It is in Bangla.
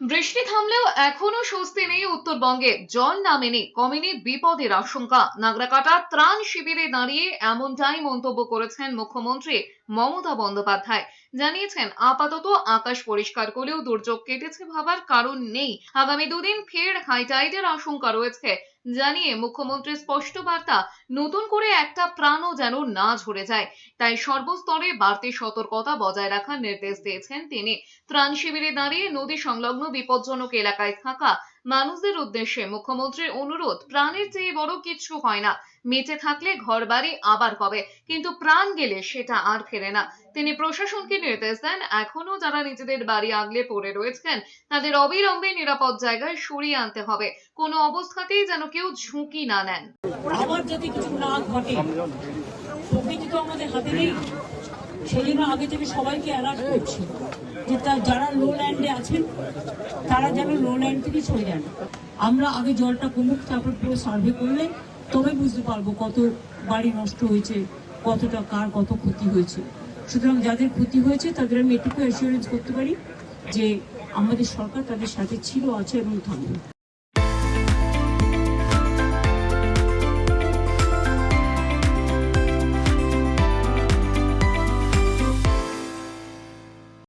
বৃষ্টি থামলেও এখনও স্বস্তি নেই উত্তরবঙ্গে। জল নামেনি, কমেনি বিপদের আশঙ্কা। নাগরাকাটা ত্রাণ শিবিরে দাঁড়িয়ে এমনটাই মন্তব্য করেছেন মুখ্যমন্ত্রী মমতা বন্দ্যোপাধ্যায়। জানিয়েছেন, আপাতত আকাশ পরিষ্কার করলেও দুর্যোগ কেটেছে ভাবার কারণ নেই। আগামী দুদিন ফের হাইটাইডের আশঙ্কা রয়েছে। জানিয়ে মুখ্যমন্ত্রীর স্পষ্ট বার্তা, নতুন করে একটা প্রাণও যেন না ঝরে যায়। তাই সর্বস্তরে বাড়তি সতর্কতা বজায় রাখার নির্দেশ দিয়েছেন তিনি। ত্রাণ শিবিরে দাঁড়িয়ে নদী সংলগ্ন বিপজ্জনক এলাকায় থাকা মানুষদের উদ্দেশ্যে মুখ্যমন্ত্রীর অনুরোধ, প্রাণের চেয়ে বড় কিছু হয় না। বেঁচে থাকলে ঘর বাড়ি আবার হবে কিন্তু প্রাণ গেলে সেটা আর ফেরে না। তিনি প্রশাসনকে নির্দেশ দেন এখনও যারা নিজেদের বাড়ি আগলে পড়ে রয়েছেন, তাদের অবিলম্বে নিরাপদ জায়গায় সরিয়ে আনতে হবে। কোনো অবস্থাতেই যেন কেউ ঝুঁকি না নেন। আবার যাতে কিছু না ঘটে প্রকৃতি তো আমাদের হাতে নেই। সেই জন্য আগে থেকে সবাইকে অ্যালার্ট করছি। যে যারা লো ল্যান্ডে আছেন, তারা যেন লো ল্যান্ড থেকে সরে যান। আমরা আগে জলটা কমুক, তারপর পুরো সার্ভে করলে তবে বুঝতে পারব কত বাড়ি নষ্ট হয়েছে, কতটা কার কত ক্ষতি হয়েছে। সুতরাং যাদের ক্ষতি হয়েছে, তাদের আমি এটুকু অ্যাসিওরেন্স করতে পারি যে আমাদের সরকার তাদের সাথে ছিল, আছে এবং থাকবে।